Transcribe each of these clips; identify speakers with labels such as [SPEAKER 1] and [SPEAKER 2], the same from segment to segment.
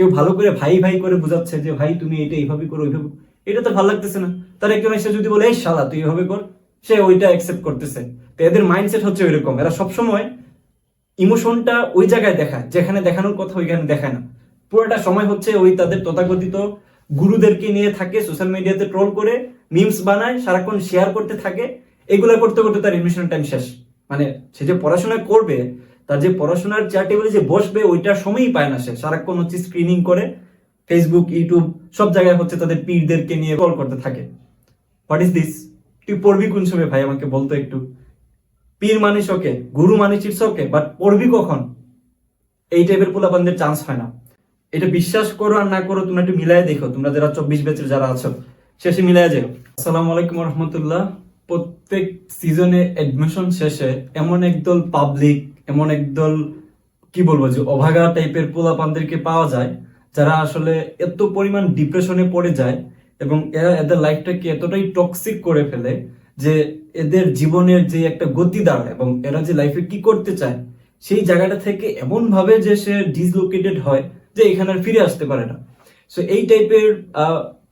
[SPEAKER 1] কেউ ভালো করে ভাই ভাই করে বোঝাচ্ছে যে, ভাই, তুমি এটা এইভাবে করো, ওইভাবে এটা তো ভালো লাগতেছে না। তার একজন এসে যদি বলে, এই শালা, তুই এইভাবে কর, সে ওইটা অ্যাকসেপ্ট করতেছে। তো এদের মাইন্ডসেট হচ্ছে ওইরকম। এরা সবসময় ইমোশনটা ওই জায়গায় দেখায়। যেখানে দেখানোর কথা ওইখানে দেখায় না। পুরোটা সময় হচ্ছে ওই তাদের তথাকথিত গুরুদেরকে নিয়ে থাকে সোশ্যাল মিডিয়াতে ট্রোল করে মিমস বানায়, সারাক্ষণ শেয়ার করতে থাকে। এগুলো করতে করতে তার এডমিশন টাইম শেষ। মানে সে যে পড়াশোনা করবে তার যে পড়াশোনার চেয়ার টেবিলে যে বসবে, ওইটার সময়ই পায় না সে। সারাক্ষণ হচ্ছে স্ক্রিনিং করে ফেসবুক ইউটিউব সব জায়গায় হচ্ছে তাদের পীরদেরকে নিয়ে কল করতে থাকে। হোয়াট ইজ দিস তুই পড়বি কোন সময়? ভাই, আমাকে বলতো একটু। পীর মানিস ওকে, গুরু মানিস ইটস ওকে বাট পড়বি কখন? এই টাইপের পোলাপানদের চান্স হয় না। এটা বিশ্বাস করো আর না করো, তোমরা একটু মিলাই দেখো। তোমরা যারা চব্বিশ বেচের যারা আছো, শেষে মিলাই যাও। আসসালামু আলাইকুম রহমতুল্লাহ। প্রত্যেক সিজনে অ্যাডমিশন শেষে এমন একদল পাবলিক এমন একদল কি বলব, যে অভাগা টাইপের পোলাপানদেরকে পাওয়া যায়, যারা আসলে এত পরিমাণ ডিপ্রেশনে পড়ে যায় এবং এরা এদের লাইফটাকে এতটাই টক্সিক করে ফেলে যে এদের জীবনের যে একটা গতি দাঁড়ায় এবং এরা যে লাইফে কি করতে চায়, সেই জায়গাটা থেকে এমন ভাবে যে সে ডিসলোকেটেড হয় যে এখানে ফিরে আসতে পারে না। সো এই টাইপের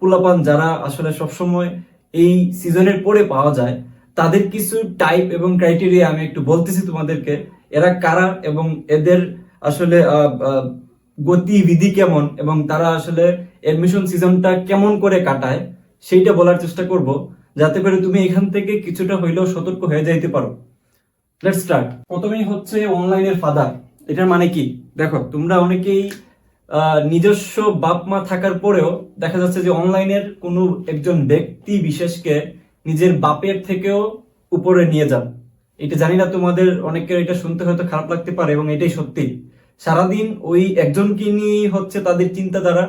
[SPEAKER 1] পোলাপান যারা আসলে সবসময় এই সিজনের পরে পাওয়া যায় তাদের কিছু টাইপ এবং ক্রাইটেরিয়া আমি একটু বলতেছি তোমাদেরকে। এরা কারা এবং এদের আসলে গতিবিধি কেমন এবং তারা আসলে এডমিশন সিজনটা কেমন করে কাটায়, সেইটা বলার চেষ্টা করব। যাতে করে তুমি এখান থেকে কিছুটা হইলেও সতর্ক হয়ে যাইতে পারো। লেটস স্টার্ট প্রথমেই হচ্ছে অনলাইনের ফাদার এটার মানে কি? দেখো, তোমরা অনেকেই নিজস্ব বাপ মা থাকার পরেও দেখা যাচ্ছে যে অনলাইনের কোনো একজন ব্যক্তি বিশেষকে নিজের বাপের থেকেও উপরে নিয়ে যান। এটা জানি না তোমাদের অনেকের এটা শুনতে হয়তো খারাপ লাগতে পারে এবং এটাই সত্যি। সারাদিন ওই একজনকে নিয়েই হচ্ছে তাদের চিন্তাধারা।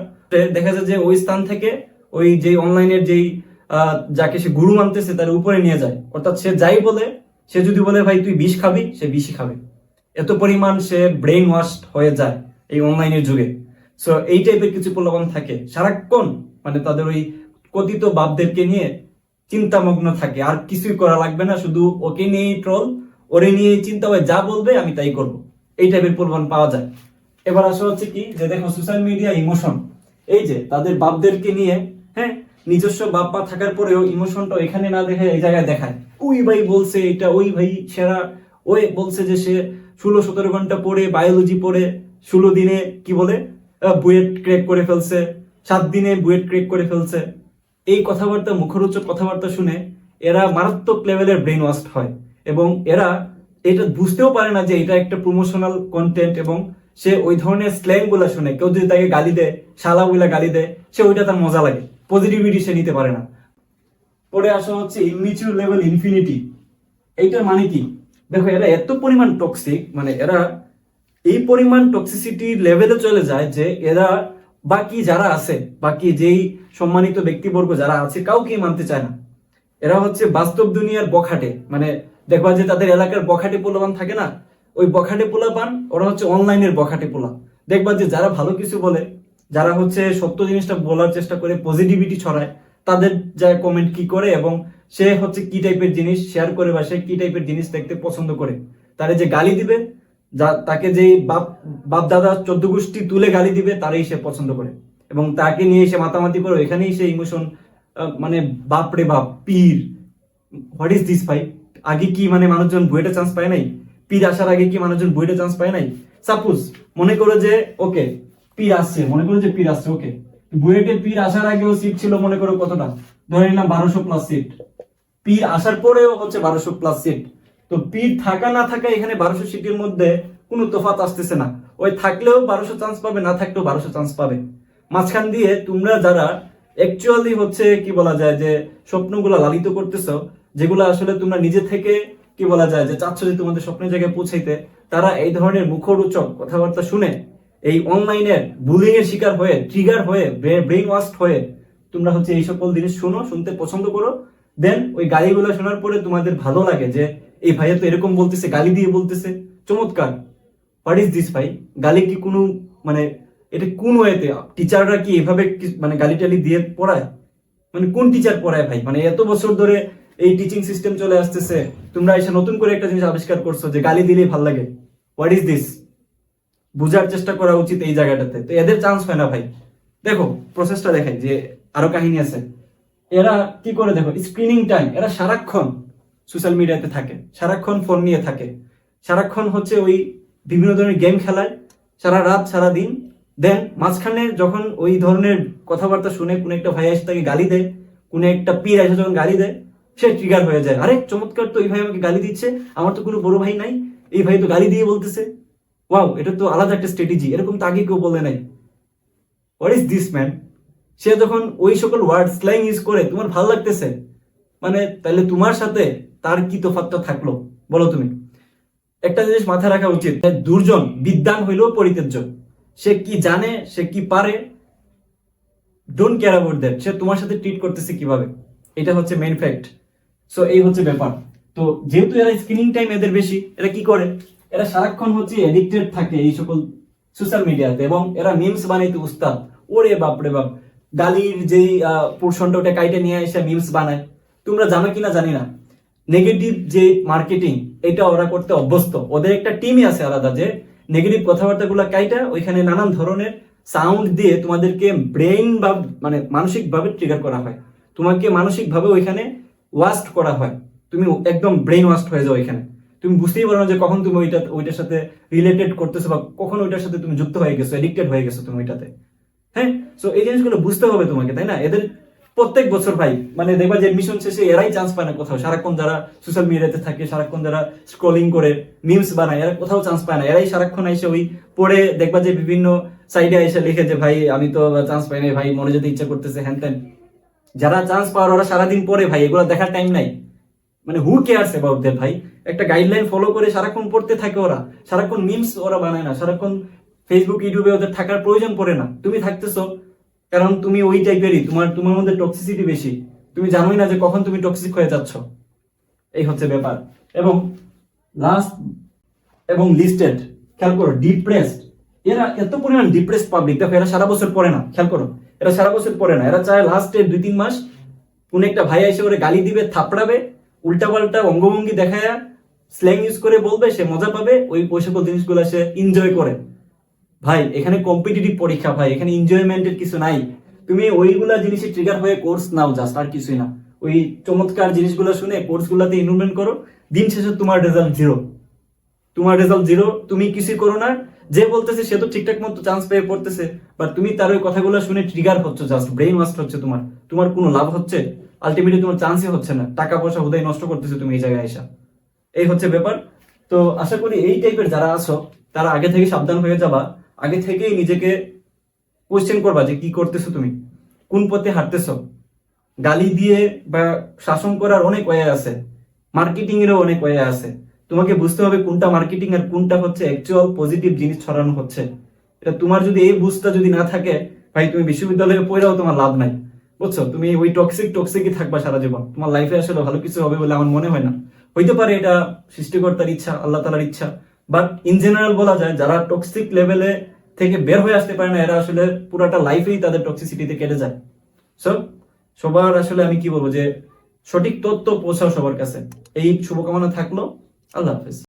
[SPEAKER 1] দেখা যায় যে ওই স্থান থেকে ওই যে অনলাইনের যেই যাকে সে গুরু মানতেছে তার উপরে নিয়ে যায়। অর্থাৎ সে যাই বলে, সে যদি বলে, ভাই, তুই বিষ খাবি? সে বিষই খাবে। এত পরিমাণ সে ব্রেন ওয়াশ হয়ে যায় এই অনলাইনের যুগে। সো এই টাইপের কিছু প্রলোভন থাকে। সারাক্ষণ মানে তাদের ওই কথিত বাপদেরকে নিয়ে চিন্তামগ্ন থাকে, আর কিছুই করা লাগবে না, শুধু ওকে নিয়েই ট্রল ওরে নিয়ে চিন্তা হয় যা বলবে আমি তাই করব। এই টাইপের প্রমাণ পাওয়া যায়। এবার আসা হচ্ছে কি, যে দেখো সোশ্যাল মিডিয়া ইমোশন এই যে তাদের বাপদেরকে নিয়ে হ্যাঁ নিজস্ব বাপ মা থাকার পরেও ইমোশনটা এখানে না দেখে এই জায়গায় দেখায়। ওই ভাই বলছে এটা, ওই ভাই সেরা ওই বলছে যে সে ষোলো সতেরো ঘণ্টা পড়ে বায়োলজি পড়ে, ষোলো দিনে কি বলে বুয়েট ক্রেক করে ফেলছে, সাত দিনে বুয়েট ক্রেক করে ফেলছে। এই কথাবার্তা, মুখরোচক কথাবার্তা শুনে এরা মারাত্মক লেভেলের ব্রেন ওয়াস্ট হয় এবং এরা এটা বুঝতেও পারে না যে এটা একটা প্রমোশনাল কন্টেন্ট এবং সে ওই ধরনের স্ল্যাংগুলা শুনে, কেউ যদি তাকে গালি দেয়, শালা বইলা গালি দেয়, সে ওইটা তার মজা লাগে পজিটিভিটি সে নিতে পারে না। পরে আসা হচ্ছে ইমিচিউর লেভেল ইনফিনিটি এইটার মানে কি? দেখো, এরা এত পরিমাণ টক্সিক মানে এরা এই পরিমাণ টক্সিসিটি লেভেলে চলে যায় যে এরা বাকি যারা আছে, বাকি যেই সম্মানিত ব্যক্তিবর্গ যারা আছে, কাউকেই মানতে চায় না। এরা হচ্ছে বাস্তব দুনিয়ার বখাটে। মানে দেখবা যে তাদের এলাকার বখাটে পোলাপান থাকে না? ওই বখাটে পোলাপান, ওরা হচ্ছে অনলাইনের বখাটে পোলা। দেখবা যে যারা ভালো কিছু বলে, যারা হচ্ছে সত্য জিনিসটা বলার চেষ্টা করে পজিটিভিটি ছড়ায়, তাদের যা কমেন্ট কি করে এবং সে হচ্ছে কি টাইপের জিনিস শেয়ার করে বা সে কি টাইপের জিনিস দেখতে পছন্দ করে। তারে যে গালি দিবে তাকে যে বাপ বাপ দাদা চোদ্দ গোষ্ঠী তুলে গালি দিবে, তারই সে পছন্দ করে। এবং তাকে নিয়ে সে মাতামাতি করে, এখানেই সে ইমোশন মানে বাপ রে বাপ, পীর হোয়াট ইজ দিস ভাই আগে কি মানে মানুষজন বুয়েটে চান্স পায় নাই? পীর আসার আগে কি মানুষজন বুয়েটে চান্স পায় নাই? সাপোজ মনে করো যে ওকে পীর আসছে, মনে করো যে পীর আসছে ওকে বুয়েটে পীর আসার আগেও সিট ছিল, মনে করো কতটা? ধরে নিলাম বারোশো প্লাস সিট পীর আসার পরেও হচ্ছে বারোশো প্লাস সিট তো পীর থাকা না থাকা এখানে বারোশো সিটের মধ্যে কোনো তোফাত আসতেছে না। ওই থাকলেও বারোশো চান্স পাবে, না থাকলেও বারোশো চান্স পাবে। মাঝখান দিয়ে তোমরা যারা অ্যাকচুয়ালি হচ্ছে কি বলা যায় যে স্বপ্নগুলো লালিত করতেছো, যেগুলো আসলে তোমরা নিজে থেকে কি বলা যায় যে চাচ্ছ যে তোমাদের স্বপ্নের জায়গায় পৌঁছাইতে, তারা এই ধরনের মুখরোচক কথাবার্তা শুনে এই অনলাইনের বুলিং এর শিকার হয়ে ট্রিগার হয়ে ব্রেন ওয়াস্ট হয়ে তোমরা হচ্ছে এই সকল জিনিস শোনো, শুনতে পছন্দ করো। দেন ওই গালিগুলো শোনার পরে তোমাদের ভালো লাগে যে এই ভাইয়া তো এরকম বলতেছে, গালি দিয়ে বলতেছে। চমৎকার। হোয়াট ইজ দিস ভাই? গালি কি কোনো মানে এটা কোন ওয়েতে? টিচাররা কি এভাবে মানে গালি টালি দিয়ে পড়ায়? মানে কোন টিচার পড়ায় ভাই? মানে এত বছর ধরে এই টিচিং সিস্টেম চলে আসতেছে। তোমরা এসে নতুন করে একটা জিনিস আবিষ্কার করছ যে গালি দিলেই ভালো লাগে। হোয়াট ইজ দিস বুঝার চেষ্টা করা উচিত এই জায়গাটাতে। তো এদের চান্স হয় না ভাই। দেখো প্রসেসটা দেখাই যে আরও কাহিনী আছে। এরা কি করে দেখো? স্ক্রিনিং টাইম এরা সারাক্ষণ সোশ্যাল মিডিয়াতে থাকে। সারাক্ষণ ফোন নিয়ে থাকে। সারাক্ষণ হচ্ছে ওই বিভিন্ন ধরনের গেম খেলায়। সারা রাত, সারা দিন। দেন মাঝখানে যখন ওই ধরনের কথাবার্তা শুনে কোনো একটা ভাই এসে তাকে গালি দেয়, কোনো একটা পীর এসে যখন গালি দেয়, সে ট্রিগার হয়ে যায়। আরে, চমৎকার তো এই ভাই আমাকে গালি দিচ্ছে। আমার তো কোনো বড় ভাই নাই। এই ভাই তো গালি দিয়ে বলতেছে। ওয়াও এটা তো আলাদা একটা স্ট্র্যাটেজি এরকম তো আগে কেউ বলে নাই। হোয়াট ইজ দিস ম্যান সে যখন ওই সকল ওয়ার্ড স্ল্যাং ইউজ করে, তোমার ভালো লাগতেছে? মানে তাহলে তোমার সাথে তার কি তোফাতটা থাকল? বলো তুমি। একটা জিনিস মাথায় রাখা উচিত দুর্জন বিদ্যান হইলেও পরিত্যাজ্য। সে কি জানে, সে কি পারে? ডোন্ট কেয়ার অ্যাবাউট দ্যাট সে তোমার সাথে ট্রিট করতেছে কীভাবে? এটা হচ্ছে মেইন ফ্যাক্ট সো এই হচ্ছে ব্যাপার। তো যেহেতু এরা স্ক্রিনিং টাইম এদের বেশি, এরা কি করে? এরা সারাক্ষণ হচ্ছে এডিক্টেড থাকে এই সকল সোশ্যাল মিডিয়াতে এবং এরা মিমস বানাইতে উস্তাদ। ওরে বাপ রে বাপ। গালির যেই পোর্শনটা ওটা কাইটে নিয়ে এসে মিমস বানায়। তোমরা জানো কিনা জানি না। নেগেটিভ যে মার্কেটিং এটা ওরা করতে অভ্যস্ত। ওদের একটা টিমই আছে আলাদা যে নেগেটিভ কথাবার্তাগুলো কাইটা ওইখানে নানান ধরনের সাউন্ড দিয়ে তোমাদেরকে ব্রেইন বা মানে মানসিক ভাবে ট্রিগার করা হয়। তোমাকে মানসিক ভাবে ওইখানে ওয়াস্ট করা হয়। তুমি একদম ব্রেইন ওয়াস্ট হয়ে যাও ওইখানে। তুমি বুঝতেই পারো না যে কখন তুমি ওইটা, ওইটার সাথে রিলেটেড করতেছো বা কখন ওইটার সাথে তুমি যুক্ত হয়ে গেছো এডিক্টেড হয়ে গেছো তুমি ওইটাতে। হ্যাঁ? সো এই জিনিসগুলো বুঝতে হবে তোমাকে, তাই না? এদের প্রত্যেক বছর ভাই মানে দেখবা যে মিশন শেষে এরাই চান্স পায় না কোথাও। সারাক্ষণ যারা সোশ্যাল মিডিয়াতে থাকে, সারাক্ষণ যারা স্ক্রলিং করে মিমস বানায়, এরা কোথাও চান্স পায় না। এরাই সারাক্ষণ এসে ওই পড়ে দেখবা যে বিভিন্ন সাইডে এসে লিখে যে, ভাই, আমি তো চান্স পাই নাই, ভাই, মনে যেতে ইচ্ছা করতেছে হ্যান ত্যান যারা চান্স পাওয়ার, ওরা সারাদিন পরে ভাই, এগুলো দেখার টাইম নাই। মানে হু কেয়ারস অ্যাবাউট দ্যাট ভাই? একটা গাইডলাইন ফলো করে সারাক্ষণ পড়তে থাকে ওরা। সারাক্ষণ মিমস ওরা বানায় না। সারাক্ষণ ফেসবুক ইউটিউবে ওদের থাকার প্রয়োজন পড়ে না। তুমি থাকতেছো কারণ তুমি ওই টাইপেরই তোমার তোমার মধ্যে টক্সিসিটি বেশি। তুমি জানোই না যে কখন তুমি টক্সিক হয়ে যাচ্ছ। এই হচ্ছে ব্যাপার। এবং লাস্ট এবং লিস্টেড খেয়াল করো ডিপ্রেসড এরা এত পরিমাণ ডিপ্রেস পাবলিক দেখো, এরা সারা বছর পড়ে না, খেয়াল করো। এরা সারা বছর পড়ে না। এরা চায় লাস্টের দুই তিন মাস কোন একটা ভাই এসে করে গালি দিবে, থাপড়াবে, উল্টাপাল্টা অঙ্গভঙ্গি দেখায় স্ল্যাং ইউজ করে বলবে, সে মজা পাবে, ওই ওই সকল জিনিসগুলো সে এনজয় করে। ভাই, এখানে কম্পিটিটিভ পরীক্ষা, ভাই, এখানে এনজয়মেন্টের কিছু নাই। তুমি ওইগুলা জিনিসে ট্রিগার হয়ে কোর্স নাও জাস্ট আর কিছুই না। ওই চমৎকার জিনিসগুলো শুনে কোর্সগুলোতে ইনভলভমেন্ট করো, দিন শেষে তোমার রেজাল্ট জিরো তোমার রেজাল্ট জিরো তুমি কিছুই করো না। যে বলতেছে, সে তো ঠিকঠাক মতো চান্স পেয়ে পড়তেছে। বাট তুমি তার ওই কথাগুলো শুনে ট্রিগার হচ্ছে জাস্ট ব্রেইন ওয়াস্ট হচ্ছে তোমার। তোমার কোনো লাভ হচ্ছে? আলটিমেটলি তোমার চান্সই হচ্ছে না। টাকা পয়সা হুদাই নষ্ট করতেছে তুমি এই জায়গায় এসা। এই হচ্ছে ব্যাপার। তো আশা করি এই টাইপের যারা আছো, তারা আগে থেকে সাবধান হয়ে যাবা। আগে থেকেই নিজেকে কোয়েশ্চেন করবা যে কি করতেছো তুমি? কোন পথে হাঁটতেছো? গালি দিয়ে বা শাসন করার অনেক ওয়ে আছে। মার্কেটিং এরও অনেক ওয়ে আছে। তোমাকে বুঝতে হবে কোনটা মার্কেটিং আর কোনটা হচ্ছে অ্যাকচুয়াল পজিটিভ জিনিস ছড়ানো হচ্ছে। এটা তোমার যদি এই বুঝটা যদি না থাকে, ভাই তুমি বিশ্ববিদ্যালয়ে পড়াও তোমার লাভ নাই। বুঝছ? তুমি ওই টক্সিক টক্সিকই থাকবা সারা জীবন। তোমার লাইফে আসলে ভালো কিছু হবে বলে আমার মনে হয় না। হইতে পারে এটা সৃষ্টিকর্তার ইচ্ছা, আল্লাহ তালার ইচ্ছা। বাট ইন জেনারেল বলা যায়, যারা টক্সিক লেভেলে থেকে বের হয়ে আসতে পারে না, এরা আসলে পুরাটা লাইফেই তাদের টক্সিসিটিতে কেটে যায়। সো সবার আসলে আমি কি বলব যে সঠিক তথ্য পৌঁছাও সবার কাছে। এই শুভকামনা থাকল। আল্লাহ হাফেজ।